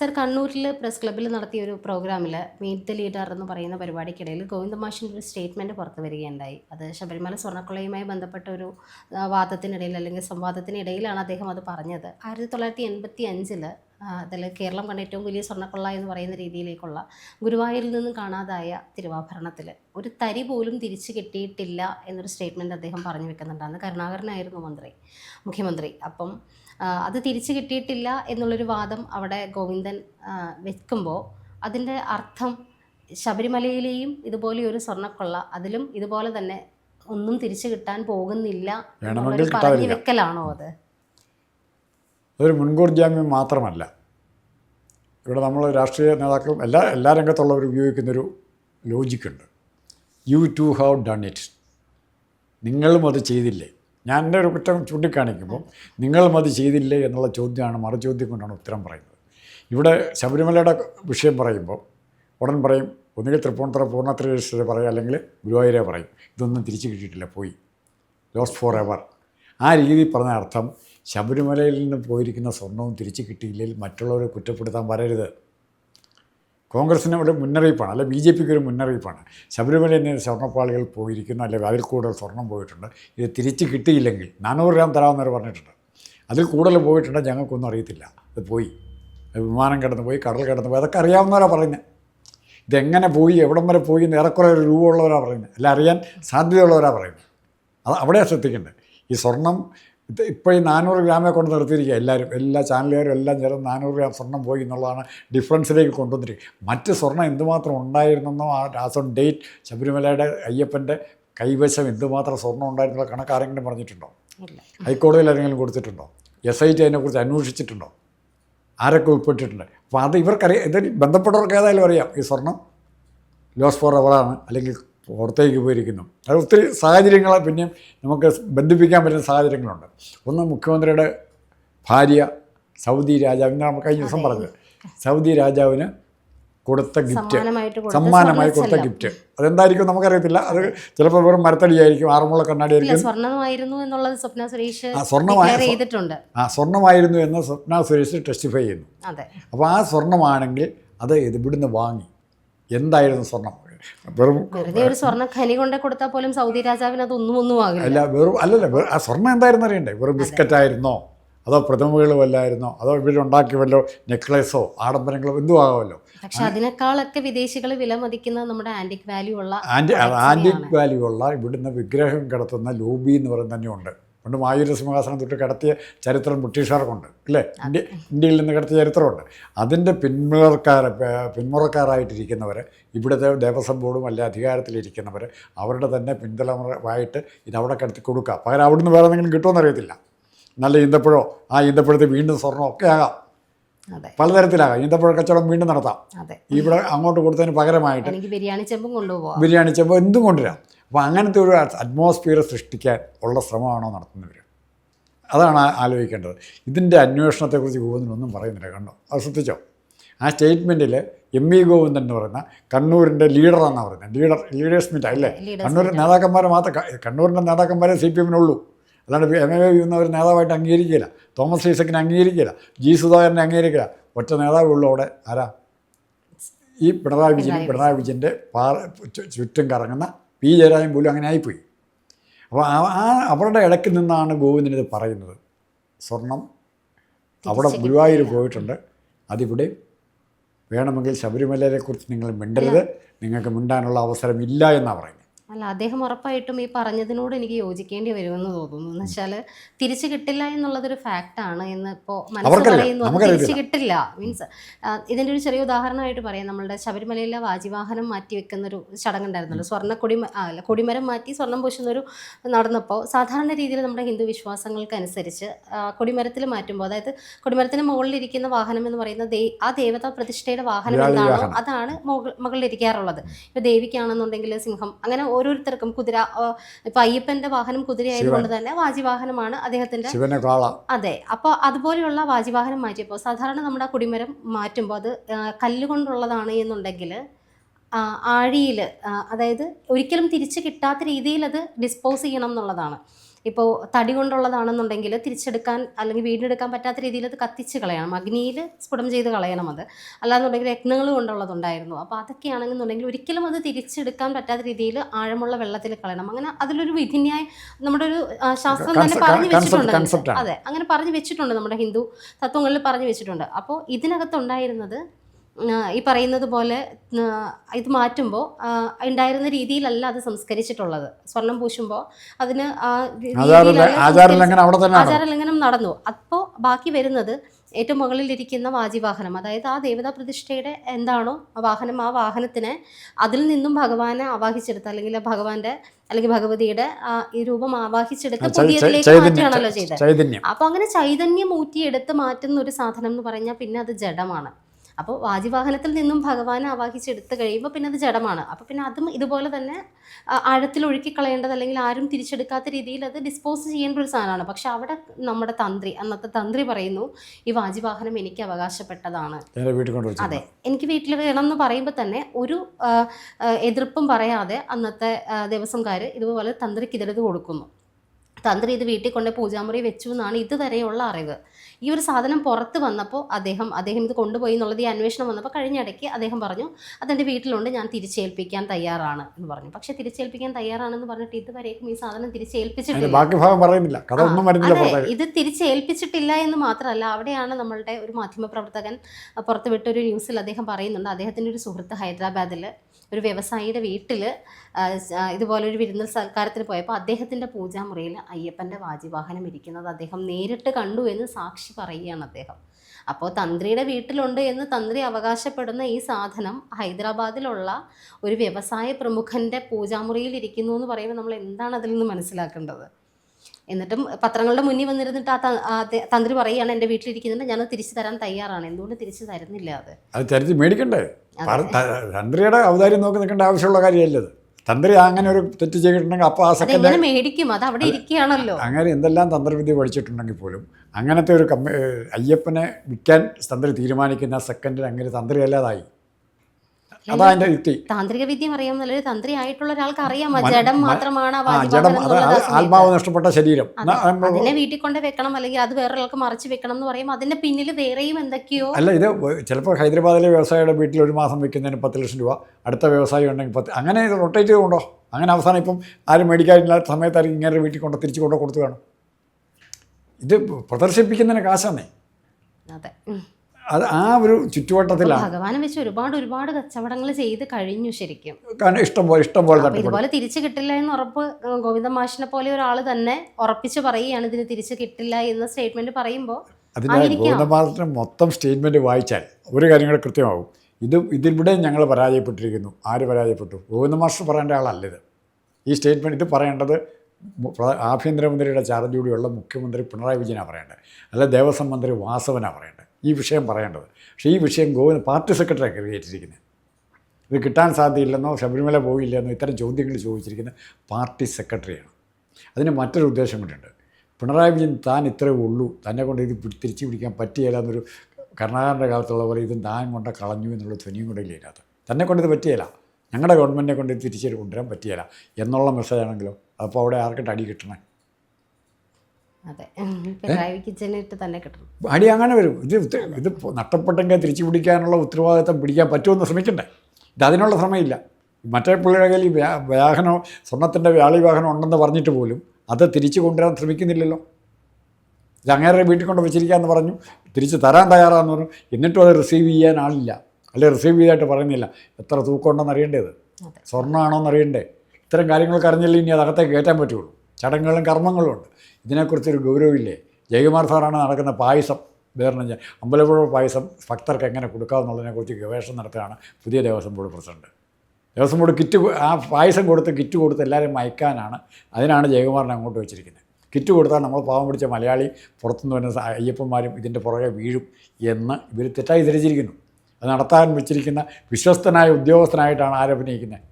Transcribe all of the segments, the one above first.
Sir കണ്ണൂരിൽ press ക്ലബ്ബിൽ നടത്തിയ ഒരു പ്രോഗ്രാമിൽ മീറ്റ് ദ ലീഡർ എന്ന് പറയുന്ന പരിപാടിക്കിടയിൽ ഗോവിന്ദമാഷിന്റെ ഒരു സ്റ്റേറ്റ്മെന്റ് പുറത്തു വരികയുണ്ടായി. അത് ശബരിമല സ്വർണക്കൊള്ളയുമായി ബന്ധപ്പെട്ട ഒരു വാദത്തിനിടയിൽ അല്ലെങ്കിൽ സംവാദത്തിനിടയിലാണ് അദ്ദേഹം അത് പറഞ്ഞത്. ആയിരത്തി തൊള്ളായിരത്തി എൺപത്തി അഞ്ചിൽ അതിൽ കേരളം കണ്ട ഏറ്റവും വലിയ സ്വർണക്കൊള്ള എന്ന് പറയുന്ന രീതിയിലേക്കുള്ള ഗുരുവായൂരിൽ നിന്നും കാണാതായ തിരുവാഭരണത്തിൽ ഒരു തരി പോലും തിരിച്ചു കിട്ടിയിട്ടില്ല എന്നൊരു സ്റ്റേറ്റ്മെന്റ് അദ്ദേഹം പറഞ്ഞു വെക്കുന്നുണ്ടായിരുന്നു കരുണാകരനായിരുന്നു മന്ത്രി മുഖ്യമന്ത്രി. അപ്പം അത് തിരിച്ചു കിട്ടിയിട്ടില്ല എന്നുള്ളൊരു വാദം അവിടെ ഗോവിന്ദൻ വെക്കുമ്പോൾ അതിന്റെ അർത്ഥം ശബരിമലയിലെയും ഇതുപോലെ ഒരു സ്വർണക്കൊള്ള അതിലും ഇതുപോലെ തന്നെ ഒന്നും തിരിച്ചു കിട്ടാൻ പോകുന്നില്ല പറഞ്ഞു വെക്കലാണോ അത്? ഒരു മുൻകൂർ ജാമ്യം മാത്രമല്ല. ഇവിടെ നമ്മൾ രാഷ്ട്രീയ നേതാക്കളും എല്ലാ എല്ലാ രംഗത്തുള്ളവർ ഉപയോഗിക്കുന്നൊരു ലോജിക്കുണ്ട് you too have done it നിങ്ങളും അത് ചെയ്തില്ലേ? ഞാൻ എന്റെ ഒരു കുറ്റം ചൂണ്ടിക്കാണിക്കുമ്പോൾ നിങ്ങളും അത് ചെയ്തില്ലേ എന്നുള്ള ചോദ്യമാണ് മറുചോദ്യം കൊണ്ടാണ് ഉത്തരം പറയുന്നത്. ഇവിടെ ശബരിമലയുടെ വിഷയം പറയുമ്പോൾ ഉടൻ പറയും ഒന്നുകിൽ തൃപ്പൂണിത്തുറ പൂർണ പറയും അല്ലെങ്കിൽ ഗുരുവായൂരെ പറയും ഇതൊന്നും തിരിച്ചു കിട്ടിയിട്ടില്ല പോയി. ലോസ് ഫോർ എവർ ആ രീതിയിൽ പറഞ്ഞ അർത്ഥം ശബരിമലയിൽ നിന്ന് പോയിരിക്കുന്ന സ്വർണവും തിരിച്ചു കിട്ടിയില്ലെങ്കിൽ മറ്റുള്ളവരെ കുറ്റപ്പെടുത്താൻ വരരുത്. കോൺഗ്രസിന് ഒരു മുന്നറിയിപ്പാണ് അല്ലെ ബി ജെ പിക്ക് ഒരു മുന്നറിയിപ്പാണ്. ശബരിമലയിൽ നിന്ന് സ്വർണപ്പാളികൾ പോയിരിക്കുന്നു അല്ലെങ്കിൽ അതിൽ കൂടുതൽ സ്വർണം പോയിട്ടുണ്ട്. ഇത് തിരിച്ച് കിട്ടിയില്ലെങ്കിൽ നാനൂറ് ഗ്രാം തരാമെന്നവർ പറഞ്ഞിട്ടുണ്ട്. അതിൽ കൂടുതൽ പോയിട്ടുണ്ട് ഞങ്ങൾക്കൊന്നും അറിയത്തില്ല. അത് പോയി. വിമാനം കിടന്ന് പോയി കടൽ കിടന്ന് പോയി. അതൊക്കെ അറിയാവുന്നവരാണ് പറയുന്നത്. ഇതെങ്ങനെ പോയി എവിടം വരെ പോയി എന്ന് ഏറെക്കുറെ ഒരു രൂപമുള്ളവരാണ് പറയുന്നത്. അല്ല അറിയാൻ സാധ്യതയുള്ളവരാണ് പറയുന്നത്. അത് അവിടെയാണ് ശ്രദ്ധിക്കേണ്ടത്. ഈ സ്വർണം ഇത് ഇപ്പോൾ ഈ നാനൂറ് ഗ്രാമെ കൊണ്ട് നിർത്തിയിരിക്കുക എല്ലാവരും എല്ലാ ചാനലുകാരും എല്ലാം ചേർന്ന് നാനൂറ് ഗ്രാം സ്വർണം പോയി എന്നുള്ളതാണ് ഡിഫറൻസിലേക്ക് കൊണ്ടുവന്നിരിക്കുക മറ്റ് സ്വർണം എന്തുമാത്രം ഉണ്ടായിരുന്നെന്നോ ആ ആസ് ഓൺ ഡേറ്റ് ശബരിമലയുടെ അയ്യപ്പന്റെ കൈവശം എന്തുമാത്രം സ്വർണം ഉണ്ടായിരുന്നുള്ള കണക്ക് ആരെങ്കിലും പറഞ്ഞിട്ടുണ്ടോ ഹൈക്കോടതിയിൽ ആരെങ്കിലും കൊടുത്തിട്ടുണ്ടോ? എസ് ഐ ടി അതിനെക്കുറിച്ച് അന്വേഷിച്ചിട്ടുണ്ടോ? ആരൊക്കെ ഉൾപ്പെട്ടിട്ടുണ്ട്? അപ്പോൾ അത് ഇവർക്കറിയാം. ഇത് ബന്ധപ്പെട്ടവർക്ക് ഏതായാലും അറിയാം ഈ സ്വർണം ലോസ് ഫോർ എവറാണ്. അല്ലെങ്കിൽ പുറത്തേക്ക് പോയിരിക്കുന്നു. അത് ഒത്തിരി സാഹചര്യങ്ങൾ പിന്നെയും നമുക്ക് ബന്ധിപ്പിക്കാൻ പറ്റുന്ന സാഹചര്യങ്ങളുണ്ട്. ഒന്ന് മുഖ്യമന്ത്രിയുടെ ഭാര്യ സൗദി രാജാവ് ഇന്ന് നമുക്ക് കഴിഞ്ഞ ദിവസം പറഞ്ഞത്. സൗദി രാജാവിന് കൊടുത്ത ഗിഫ്റ്റ് സമ്മാനമായി കൊടുത്ത ഗിഫ്റ്റ് അതെന്തായിരിക്കും നമുക്കറിയത്തില്ല. അത് ചിലപ്പോൾ വെറും മരത്തടിയായിരിക്കും ആറന്മുള കണ്ണാടി ആയിരിക്കും. സ്വർണമായിരുന്നു എന്നുള്ളത് സ്വപ്ന സുരേഷ് ആ, സ്വർണമായ- declare ചെയ്തിട്ടുണ്ട്. ആ സ്വർണമായിരുന്നു എന്ന് സ്വപ്ന സുരേഷ് ടെസ്റ്റിഫൈ ചെയ്യുന്നു. അപ്പോൾ ആ സ്വർണമാണെങ്കിൽ അത് ഇവിടുന്ന് വാങ്ങി. എന്തായിരുന്നു സ്വർണം വെറുതെ ഒരു സ്വർണ ഖനി കൊണ്ട് കൊടുത്താൽ പോലും സൗദി രാജാവിന് അത് ഒന്നും ഒന്നും ആകില്ല. അല്ല വെറും അല്ലല്ല ആ സ്വർണം എന്തായിരുന്നു അറിയണ്ടേ? വെറും ബിസ്ക്കറ്റ് ആയിരുന്നോ അതോ പ്രതിമകൾ വല്ലായിരുന്നോ? അതോ ഇവരുണ്ടാക്കി വല്ലോ നെക്ലേസോ ആഡംബരങ്ങളോ എന്തും ആകാമല്ലോ? പക്ഷെ അതിനേക്കാളൊക്കെ വിദേശികൾ വില മതിക്കുന്ന നമ്മുടെ ആന്റിക് വാല്യൂ ഉള്ള ആന്റി ആന്റിക് വാല്യൂ ഉള്ള ഇവിടുന്ന് വിഗ്രഹം കിടത്തുന്ന ലോബി എന്ന് പറയുന്നത് തന്നെയുണ്ട് പണ്ട് മായൂര സിംഹാസനം തൊട്ട് കിടത്തിയ ചരിത്രം ബ്രിട്ടീഷുകാർക്കുണ്ട് അല്ലേ? ഇന്ത്യ ഇന്ത്യയിൽ നിന്ന് കിടത്തിയ ചരിത്രമുണ്ട്. അതിന്റെ പിന്മുറക്കാർ പിന്മുറക്കാരായിട്ടിരിക്കുന്നവർ ഇവിടുത്തെ ദേവസ്വം ബോർഡും അല്ലെ അധികാരത്തിലിരിക്കുന്നവർ അവരുടെ തന്നെ പിന്തലമുറവായിട്ട് ഇത് അവിടെ കിടത്തി കൊടുക്കുക. പകരം അവിടുന്ന് വേറെ എന്തെങ്കിലും കിട്ടുമെന്നറിയത്തില്ല നല്ല ഈന്തപ്പഴോ ആ ഈന്തപ്പഴത്തിൽ വീണ്ടും സ്വർണമോ ഒക്കെ ആകാം. പലതരത്തിലാകാം. ഈന്തപ്പഴ കച്ചവടം വീണ്ടും നടത്താം. ഇവിടെ അങ്ങോട്ട് കൊടുത്തതിന് പകരമായിട്ട് ബിരിയാണി ചെമ്പും കൊണ്ടുപോകാം ബിരിയാണി ചെമ്പ് എന്തും കൊണ്ടുവരാം. അപ്പോൾ അങ്ങനത്തെ ഒരു അറ്റ്മോസ്ഫിയർ സൃഷ്ടിക്കാൻ ഉള്ള ശ്രമമാണോ നടത്തുന്നവർ അതാണ് ആലോചിക്കേണ്ടത്. ഇതിന്റെ അന്വേഷണത്തെക്കുറിച്ച് ഗോവിന്ദനൊന്നും പറയുന്നില്ല കണ്ടോ? അത് ശ്രദ്ധിച്ചോ? ആ സ്റ്റേറ്റ്മെന്റിൽ എം വി ഗോവിന്ദൻ എന്ന് പറയുന്ന കണ്ണൂരിന്റെ ലീഡറാണെന്നാണ് പറയുന്നത് ലീഡർ ലീഡേഴ്സ് മീറ്റ് അല്ലേ? കണ്ണൂരിന്റെ നേതാക്കന്മാരെ മാത്രം കണ്ണൂരിന്റെ നേതാക്കന്മാരെ സി പി എമ്മിനുള്ളൂ അല്ലാണ്ട് എം എ വി ഒരു നേതാവായിട്ട് അംഗീകരിക്കില്ല തോമസ് ഐസക്കിനെ അംഗീകരിക്കില്ല ജി സുധാകരനെ അംഗീകരിക്കില്ല ഒറ്റ നേതാവുള്ളൂ അവിടെ. ആരാ? ഈ പിണറായി വിജയൻ. പിണറായി വിജയന്റെ പാറ ചുറ്റും കറങ്ങുന്ന പി ജയരാജൻ പോലും അങ്ങനെ ആയിപ്പോയി. അപ്പോൾ ആ അവരുടെ ഇടയ്ക്ക് നിന്നാണ് ഗോവിന്ദൻ ഇത് പറയുന്നത്. സ്വർണം അവിടെ ഗുരുവായൂർ പോയിട്ടുണ്ട്. അതിവിടെ വേണമെങ്കിൽ ശബരിമലയെക്കുറിച്ച് നിങ്ങൾ മിണ്ടരുത്. നിങ്ങൾക്ക് മിണ്ടാനുള്ള അവസരമില്ല എന്നാണ് പറയുന്നത്. അല്ല അദ്ദേഹം ഉറപ്പായിട്ടും ഈ പറഞ്ഞതിനോട് എനിക്ക് യോജിക്കേണ്ടി വരുമെന്ന് തോന്നുന്നു. എന്ന് വെച്ചാൽ തിരിച്ചു കിട്ടില്ല എന്നുള്ളതൊരു ഫാക്റ്റാണ് എന്ന് ഇപ്പോൾ മനസ്സ്. പറയുന്നു. അത് തിരിച്ചു കിട്ടില്ല. മീൻസ് ഇതിന്റെ ഒരു ചെറിയ ഉദാഹരണമായിട്ട് പറയാം. നമ്മളുടെ ശബരിമലയിലെ വാജിവാഹനം മാറ്റി വെക്കുന്ന ഒരു ചടങ്ങുണ്ടായിരുന്നല്ലോ സ്വർണ കൊടിമ അല്ല കൊടിമരം മാറ്റി സ്വർണം പൂശുന്നൊരു നടന്നപ്പോൾ സാധാരണ രീതിയിൽ നമ്മുടെ ഹിന്ദു വിശ്വാസങ്ങൾക്കനുസരിച്ച് കൊടിമരത്തിൽ മാറ്റുമ്പോൾ അതായത് കൊടിമരത്തിന് മുകളിലിരിക്കുന്ന വാഹനം എന്ന് പറയുന്ന ദേ ആ ദേവതാ പ്രതിഷ്ഠയുടെ വാഹനം എന്താണോ അതാണ് മുകളിലിരിക്കാറുള്ളത്. ഇപ്പോൾ ദേവിക്കാണെന്നുണ്ടെങ്കിൽ സിംഹം അങ്ങനെ ഓരോരുത്തർക്കും കുതിര ഇപ്പൊ അയ്യപ്പന്റെ വാഹനം കുതിരയായതുകൊണ്ട് തന്നെ വാജിവാഹനമാണ് അദ്ദേഹത്തിന്റെ അതെ അപ്പോൾ അതുപോലെയുള്ള വാജിവാഹനം മാറ്റിയപ്പോൾ സാധാരണ നമ്മുടെ കുടിമരം മാറ്റുമ്പോൾ അത് കല്ലുകൊണ്ടുള്ളതാണ് എന്നുണ്ടെങ്കിൽ ആഴിയിൽ അതായത് ഒരിക്കലും തിരിച്ചു കിട്ടാത്ത രീതിയിൽ അത് ഡിസ്പോസ് ചെയ്യണം എന്നുള്ളതാണ്. ഇപ്പോൾ തടി കൊണ്ടുള്ളതാണെന്നുണ്ടെങ്കിൽ തിരിച്ചെടുക്കാൻ അല്ലെങ്കിൽ വീടിനെടുക്കാൻ പറ്റാത്ത രീതിയിൽ അത് കത്തിച്ച് കളയണം. അഗ്നിയിൽ സ്ഫുടം ചെയ്ത് കളയണം അത്. അല്ലാന്നുണ്ടെങ്കിൽ രത്നങ്ങൾ കൊണ്ടുള്ളതുണ്ടായിരുന്നു. അപ്പോൾ അതൊക്കെയാണെന്നുണ്ടെങ്കിൽ ഒരിക്കലും അത് തിരിച്ചെടുക്കാൻ പറ്റാത്ത രീതിയിൽ ആഴമുള്ള വെള്ളത്തിൽ കളയണം. അങ്ങനെ അതിലൊരു വിധിന്യായ നമ്മുടെ ഒരു ശാസ്ത്രം തന്നെ പറഞ്ഞു വെച്ചിട്ടുണ്ട്. അതെ അങ്ങനെ പറഞ്ഞു വെച്ചിട്ടുണ്ട് നമ്മുടെ ഹിന്ദു തത്വങ്ങളിൽ പറഞ്ഞു വെച്ചിട്ടുണ്ട്. അപ്പോൾ ഇതിനകത്തുണ്ടായിരുന്നത് ഈ പറയുന്നത് പോലെ ഇത് മാറ്റുമ്പോൾ ഉണ്ടായിരുന്ന രീതിയിലല്ല അത് സംസ്കരിച്ചിട്ടുള്ളത്. സ്വർണം പൂശുമ്പോൾ അതിന് ആചാരലംഘനം നടന്നു. അപ്പോൾ ബാക്കി വരുന്നത് ഏറ്റവും മുകളിലിരിക്കുന്ന വാജിവാഹനം അതായത് ആ ദേവതാ പ്രതിഷ്ഠയുടെ എന്താണോ ആ വാഹനം ആ വാഹനത്തിനെ അതിൽ നിന്നും ഭഗവാനെ ആവാഹിച്ചെടുത്ത് അല്ലെങ്കിൽ ഭഗവാന്റെ അല്ലെങ്കിൽ ഭഗവതിയുടെ ആ ഈ രൂപം ആവാഹിച്ചെടുത്ത് പുതിയതിലേക്ക് മാറ്റുകയാണല്ലോ ചെയ്തത്. അപ്പൊ അങ്ങനെ ചൈതന്യം ഊറ്റിയെടുത്ത് മാറ്റുന്ന ഒരു സാധനം എന്ന് പറഞ്ഞാൽ പിന്നെ അത് ജഡമാണ്. അപ്പോൾ വാജിവാഹനത്തിൽ നിന്നും ഭഗവാനെ ആവാഹിച്ചെടുത്ത് കഴിയുമ്പോൾ പിന്നെ അത് ജഡമാണ്. അപ്പോൾ പിന്നെ അതും ഇതുപോലെ തന്നെ ആഴത്തിൽ ഒഴുക്കി കളയേണ്ടത് അല്ലെങ്കിൽ ആരും തിരിച്ചെടുക്കാത്ത രീതിയിൽ അത് ഡിസ്പോസ് ചെയ്യേണ്ട ഒരു സാധനമാണ്. പക്ഷെ അവിടെ നമ്മുടെ തന്ത്രി അന്നത്തെ തന്ത്രി പറയുന്നു ഈ വാജിവാഹനം എനിക്ക് അവകാശപ്പെട്ടതാണ്. അതെ. എനിക്ക് വീട്ടിൽ വേണം എന്ന് പറയുമ്പോൾ തന്നെ ഒരു എതിർപ്പും പറയാതെ അന്നത്തെ ദിവസംകാർ ഇതുപോലെ തന്ത്രിക്ക് ഇതെടുത്ത് കൊടുക്കുന്നു. തന്ത്രി ഇത് വീട്ടിൽ കൊണ്ട് പൂജാമുറി വെച്ചു എന്നാണ് ഇതുവരെയുള്ള അറിവ്. ഈ ഒരു സാധനം പുറത്ത് വന്നപ്പോൾ അദ്ദേഹം അദ്ദേഹം ഇത് കൊണ്ടുപോയി എന്നുള്ളത് ഈ അന്വേഷണം വന്നപ്പോൾ കഴിഞ്ഞ ഇടയ്ക്ക് അദ്ദേഹം പറഞ്ഞു അതെന്റെ വീട്ടിലുണ്ട് ഞാൻ തിരിച്ചേൽപ്പിക്കാൻ തയ്യാറാണ് എന്ന് പറഞ്ഞു. പക്ഷേ തിരിച്ചേൽപ്പിക്കാൻ തയ്യാറാണെന്ന് പറഞ്ഞിട്ട് ഇതുവരേക്കും ഈ സാധനം തിരിച്ചേൽപ്പിച്ചിട്ടില്ല. ബാക്കി ഭാഗം പറയുന്നില്ല. കഥ ഒന്നും വരുന്നില്ല അതെ ഇത് തിരിച്ചേൽപ്പിച്ചിട്ടില്ല എന്ന് മാത്രമല്ല അവിടെയാണ് നമ്മളുടെ ഒരു മാധ്യമപ്രവർത്തകൻ പുറത്തുവിട്ടൊരു പുറത്ത് വിട്ടൊരു ന്യൂസിൽ അദ്ദേഹം പറയുന്നുണ്ട്. അദ്ദേഹത്തിന്റെ ഒരു സുഹൃത്ത് ഹൈദരാബാദിൽ ഒരു വ്യവസായിയുടെ വീട്ടിൽ ഇതുപോലൊരു വിരുന്ന് സൽക്കാരത്തിന് പോയപ്പോൾ അദ്ദേഹത്തിന്റെ പൂജാമുറിയിൽ അയ്യപ്പന്റെ വാജിവാഹനം ഇരിക്കുന്നത് അദ്ദേഹം നേരിട്ട് കണ്ടു എന്ന് സാക്ഷി പറയുകയാണ് അദ്ദേഹം. അപ്പോൾ തന്ത്രിയുടെ വീട്ടിലുണ്ട് എന്ന് തന്ത്രി അവകാശപ്പെടുന്ന ഈ സാധനം ഹൈദരാബാദിലുള്ള ഒരു വ്യവസായ പ്രമുഖന്റെ പൂജാമുറിയിൽ ഇരിക്കുന്നു എന്ന് പറയുമ്പോൾ നമ്മൾ എന്താണ് അതിൽ നിന്ന് മനസ്സിലാക്കേണ്ടത്? എന്നിട്ടും പത്രങ്ങളുടെ മുന്നിൽ വന്നിരുന്നിട്ട് ആ തന്ത്രി പറയുകയാണ് എന്റെ വീട്ടിലിരിക്കുന്നുണ്ട് ഞാനത് തിരിച്ചു തരാൻ തയ്യാറാണ്. എന്തുകൊണ്ട് തിരിച്ചു തരുന്നില്ല അത്? അത് തിരിച്ച് മേടിക്കണ്ടേ? തന്ത്രിയുടെ ഔദാര്യം നോക്കി നിൽക്കേണ്ട ആവശ്യമുള്ള കാര്യമല്ല ഇത് തന്ത്രി അങ്ങനെ ഒരു തെറ്റ് ചെയ്തിട്ടുണ്ടെങ്കിൽ അപ്പോൾ ആ സെക്കൻഡ് മേടിക്കും? അത് അവിടെ ഇരിക്കുകയാണല്ലോ. അങ്ങനെ എന്തെല്ലാം തന്ത്രവിദ്യ പഠിച്ചിട്ടുണ്ടെങ്കിൽ പോലും അങ്ങനത്തെ ഒരു കമ്മ അയ്യപ്പനെ വിൽക്കാൻ തന്ത്രി തീരുമാനിക്കുന്ന സെക്കൻഡിൽ അങ്ങനെ തന്ത്രി അല്ലാതായി. അതാ എന്റെ യുക്തി. താന്ത്രിക വിദ്യ വിദ്യം നല്ലൊരു തന്ത്രി ആയിട്ടുള്ള ഒരാൾക്ക് അറിയാം ജഡം മാത്രമാണ് ജഡം. ആത്മാവ് നഷ്ടപ്പെട്ട ശരീരം. അതിനെ വീട്ടിൽ കൊണ്ട് വെക്കണം അല്ലെങ്കിൽ അത് വേറൊരാൾക്ക് മറച്ചു വെക്കണം എന്ന് പറയുമ്പോൾ അതിന്റെ പിന്നിൽ വേറെയും എന്തൊക്കെയോ അല്ല ഇത് ചിലപ്പോൾ ഹൈദരാബാദിലെ വ്യവസായിയുടെ വീട്ടിൽ ഒരു മാസം വെക്കുന്നതിന് പത്ത് ലക്ഷം രൂപ അടുത്ത വ്യവസായി ഉണ്ടെങ്കിൽ പത്ത് അങ്ങനെ ഇത് റൊട്ടേറ്റ് ചെയ്തുകൊണ്ടോ അങ്ങനെ അവസാനം ഇപ്പം ആരും മേടിക്കാനില്ലാത്ത സമയത്തായിരിക്കും ഇങ്ങനെ വീട്ടിൽ കൊണ്ട് തിരിച്ചു കൊണ്ടോ കൊടുത്തു കാണും. ഇത് പ്രദർശിപ്പിക്കുന്നതിന് കാശാന്നേ. അതെ. അത് ആ ഒരു ചുറ്റുവട്ടത്തിലാണ്. ഭഗവാനെ വെച്ച് ഒരുപാട് ഒരുപാട് കച്ചവടങ്ങൾ ചെയ്ത് കഴിഞ്ഞു ശരിക്കും. കാരണം ഇഷ്ടം പോലെ ഇഷ്ടം പോലെ ഇതുപോലെ തിരിച്ചു കിട്ടില്ല എന്ന് ഉറപ്പ് ഗോവിന്ദ മാഷിനെ പോലെ ഒരാൾ തന്നെ ഉറപ്പിച്ച് പറയുകയാണ് ഇതിന് തിരിച്ചു കിട്ടില്ല എന്ന സ്റ്റേറ്റ്മെന്റ് പറയുമ്പോൾ അതിനാൽ. ഗോവിന്ദമാറിന്റെ മൊത്തം സ്റ്റേറ്റ്മെന്റ് വായിച്ചാൽ ഒരു കാര്യങ്ങൾ കൃത്യമാകും. ഇത് ഇതിലൂടെ ഞങ്ങൾ പരാജയപ്പെട്ടിരിക്കുന്നു. ആര് പരാജയപ്പെട്ടു? ഗോവിന്ദ മാസ്റ്റർ പറയേണ്ട ആളല്ല ഇത്. ഈ സ്റ്റേറ്റ്മെന്റ് ഇത് പറയേണ്ടത് ആഭ്യന്തരമന്ത്രിയുടെ ചാർജ് കൂടിയുള്ള മുഖ്യമന്ത്രി പിണറായി വിജയനാണ് പറയേണ്ടത്. അല്ല ദേവസ്വം മന്ത്രി വാസവനാണ് പറയേണ്ടത്. ഈ വിഷയം പറയേണ്ടത്. പക്ഷേ ഈ വിഷയം ഗോവിന് പാർട്ടി സെക്രട്ടറിയാണ് കയറിയിരിക്കുന്നത് ഇത് കിട്ടാൻ സാധ്യതയില്ലെന്നോ ശബരിമല പോയില്ലെന്നോ ഇത്തരം ചോദ്യങ്ങൾ ചോദിച്ചിരിക്കുന്ന പാർട്ടി സെക്രട്ടറിയാണ്. അതിന് മറ്റൊരു ഉദ്ദേശം കൂടിയുണ്ട്. പിണറായി വിജയൻ താൻ ഇത്രയേ ഉള്ളൂ. തന്നെ കൊണ്ട് ഇത് തിരിച്ചു പിടിക്കാൻ പറ്റിയില്ല എന്നൊരു കരുണാകരന്റെ കാലത്തുള്ള പോലെ ഇത് താൻ കൊണ്ട് കളഞ്ഞു എന്നുള്ള ധ്വനിയും കൂടെ ഇല്ല ഇതിനകത്ത്. തന്നെ കൊണ്ട് ഇത് പറ്റിയല്ല ഞങ്ങളുടെ ഗവൺമെന്റിനെ കൊണ്ട് തിരിച്ചു കൊണ്ടുവരാൻ പറ്റിയല്ല എന്നുള്ള മെസ്സേജ് ആണെങ്കിലോ അപ്പോൾ അവിടെ ആർക്കിട്ട് അടി കിട്ടണേ? അതെ. തന്നെ കിട്ടണം. അടി അങ്ങനെ വരും. ഇത് ഇത് നഷ്ടപ്പെട്ടെങ്കിൽ തിരിച്ചു പിടിക്കാനുള്ള ഉത്തരവാദിത്തം പിടിക്കാൻ പറ്റുമെന്ന് ശ്രമിക്കണ്ടേ? ഇത് അതിനുള്ള ശ്രമമില്ല. മറ്റേ പിള്ളേരുടെ കയ്യിൽ ഈ വ്യാ- വാഹനം സ്വർണത്തിന്റെ വ്യാളി വാഹനം ഉണ്ടെന്ന് പറഞ്ഞിട്ട് പോലും അത് തിരിച്ചു കൊണ്ടുവരാൻ ശ്രമിക്കുന്നില്ലല്ലോ. ഇത് അങ്ങേരെ വീട്ടിൽ കൊണ്ട് വെച്ചിരിക്കാമെന്ന് പറഞ്ഞു. തിരിച്ച് തരാൻ തയ്യാറാന്ന് പറഞ്ഞു. എന്നിട്ടും അത് റിസീവ് ചെയ്യാൻ ആളില്ല. അല്ലെ റിസീവ് ചെയ്തായിട്ട് പറയുന്നില്ല. എത്ര തൂക്കം ഉണ്ടെന്ന് അറിയേണ്ടത്? സ്വർണമാണോ എന്ന് അറിയണ്ടേ? ഇത്തരം കാര്യങ്ങളൊക്കെ അറിഞ്ഞില്ല ഇനി അത് അകത്തേക്ക് കയറ്റാൻ പറ്റുള്ളൂ. ചടങ്ങുകളും കർമ്മങ്ങളും ഉണ്ട്. ഇതിനെക്കുറിച്ചൊരു ഗൗരവമില്ലേ? ജയകുമാർ സാറാണ് നടക്കുന്ന പായസം വേറെ അമ്പലപ്പുഴ പായസം ഭക്തർക്ക് എങ്ങനെ കൊടുക്കാമെന്നുള്ളതിനെക്കുറിച്ച് ഗവേഷണം നടത്തുകയാണ് പുതിയ Devaswom board president. Devaswom board kit ആ പായസം കൊടുത്ത് കിറ്റ് കൊടുത്ത് എല്ലാവരും മയക്കാനാണ്. അതിനാണ് ജയകുമാറിനെ അങ്ങോട്ട് വെച്ചിരിക്കുന്നത്. കിറ്റ് കൊടുത്താൽ നമ്മൾ പാവം പിടിച്ച മലയാളി പുറത്തുനിന്ന് വരുന്ന അയ്യപ്പന്മാരും ഇതിന്റെ പുറകെ വീഴും എന്ന് ഇവർ തെറ്റായി ധരിച്ചിരിക്കുന്നു. അത് നടത്താൻ വെച്ചിരിക്കുന്ന വിശ്വസ്തനായ ഉദ്യോഗസ്ഥനായിട്ടാണ് ആരഭിനയിക്കുന്നത്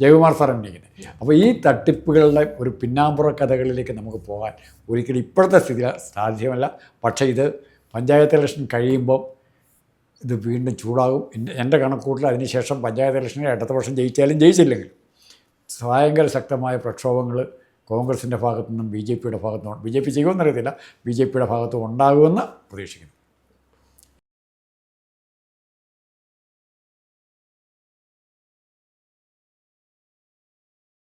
ജയകുമാർ സാർ അഭിനയിക്കുന്നത് അപ്പോൾ ഈ തട്ടിപ്പുകളുടെ ഒരു പിന്നാമ്പുറ കഥകളിലേക്ക് നമുക്ക് പോകാൻ ഒരിക്കലും ഇപ്പോഴത്തെ സ്ഥിതി സാധ്യമല്ല. പക്ഷേ ഇത് പഞ്ചായത്ത് ഇലക്ഷൻ കഴിയുമ്പോൾ ഇത് വീണ്ടും ചൂടാകും. എന്റെ എന്റെ കണക്കൂട്ടിൽ അതിനുശേഷം പഞ്ചായത്ത് ഇലക്ഷനിൽ അടുത്ത വർഷം ജയിച്ചാലും ജയിച്ചില്ലെങ്കിലും ഭയങ്കര ശക്തമായ പ്രക്ഷോഭങ്ങൾ കോൺഗ്രസിന്റെ ഭാഗത്തു നിന്നും ബി ജെ പിയുടെ ഭാഗത്തു നിന്നും ബി ജെ പി ചെയ്യുമെന്നറിയത്തില്ല ബി ജെ പിയുടെ ഭാഗത്തും ഉണ്ടാകുമെന്ന് പ്രതീക്ഷിക്കുന്നു.